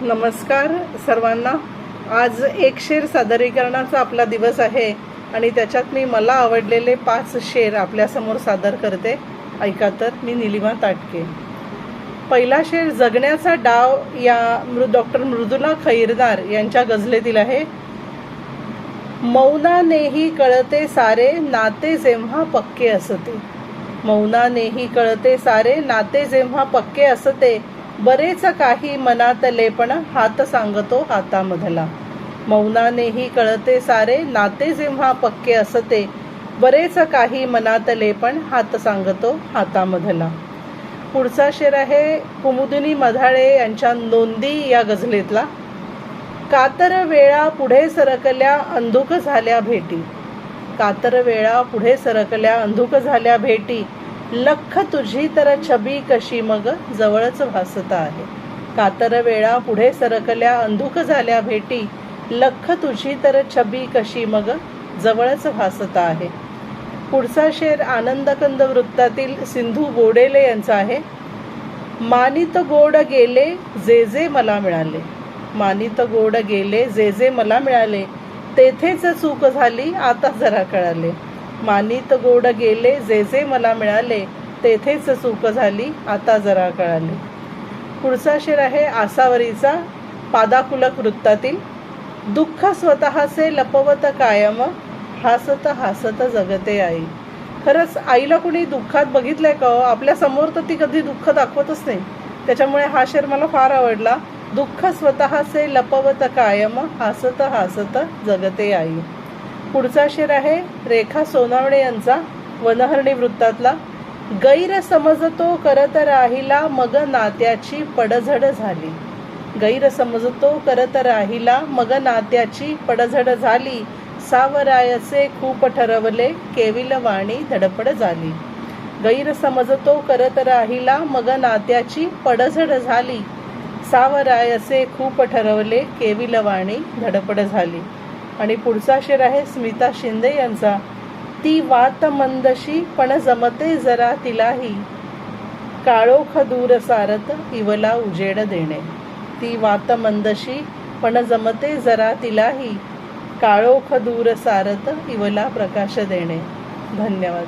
नमस्कार सर्वांना. आज एक शेर सादरीकरणाचा आपला दिवस आहे आणि त्याच्यात मी मला आवडलेले पाच शेर आपल्यासमोर सादर करते. ऐका तर मी निलिमा ताटके. पहिला शेर जगण्याचा डाव या मृ डॉक्टर मृदुला खैरदार यांच्या गझलेतील आहे. मौनानेही कळते सारे नाते जेव्हा पक्के असते. मौनानेही कळते सारे नाते जेव्हा पक्के असते बरेच काही मनातले पण हात सांगतो हातामधला. मौनानेही कळते सारे नाते जेव्हा पक्के असते बरेच काही मनातले पण हात सांगतो हातामधला. पुढचा शेर आहे कुमुदिनी मधाळे यांच्या नोंदी या गझलेतला. कातर वेळा पुढे सरकल्या अंधुक झाल्या भेटी. कातर वेळा पुढे सरकल्या अंधुक झाल्या भेटी. लख तुझी तर छबी कशी मग? जवळच भासत आहे. कातर वेळा पुढे सरकल्या अंधुक झाल्या भेटी. लख तुझी तर छबी कशी मग? जवळच भासत आहे. पुढचा शेर आनंदकंद वृत्तातील सिंधू बोडेले यांचा आहे. मानित गोड गेले जे जे मला मिळाले. मानित गोड गेले जे जे मला मिळाले. तेथेच चूक झाली आता जरा कळाले. मानित गोड गेले जे जे मला मिळाले तेथेच चूक झाली आता जरा कळाले. पुढचा शेर आहे आसावरीचा पादाकुलक वृत्तातील. दुःख स्वतःचे लपवत कायम हासत हासत जगते आई. खरंच आईला कुणी दुःखात बघितलंय का हो? आपल्यासमोर तर ती कधी दुःख दाखवतच नाही. त्याच्यामुळे हा शेर मला फार आवडला. दुःख स्वतःचे लपवत कायम हासत हासत जगते आई. पुढचा शेर आहे रेखा सोनावणे यांचा वनहरणी वृत्तातला. गैरसमजतो करत राहिला मग नात्याची पडझड झाली. गैरसमजतो करत राहिला मग नात्याची पडझड झाली. सावरायचे खूप ठरवले केविल वाणी धडपड झाली. गैरसमजतो करत राहिला मग नात्याची पडझड झाली. सावरायसे खूप ठरवले केविल वाणी धडपड झाली. आणि पुढचा शेर आहे स्मिता शिंदे यांचा. ती वात मंदशी पण जमते जरा तिलाही. काळोख दूर सारत इवला उजेड देणे. ती वात मंदशी पण जमते जरा तिलाही. काळोख दूर सारत इवला प्रकाश देणे. धन्यवाद.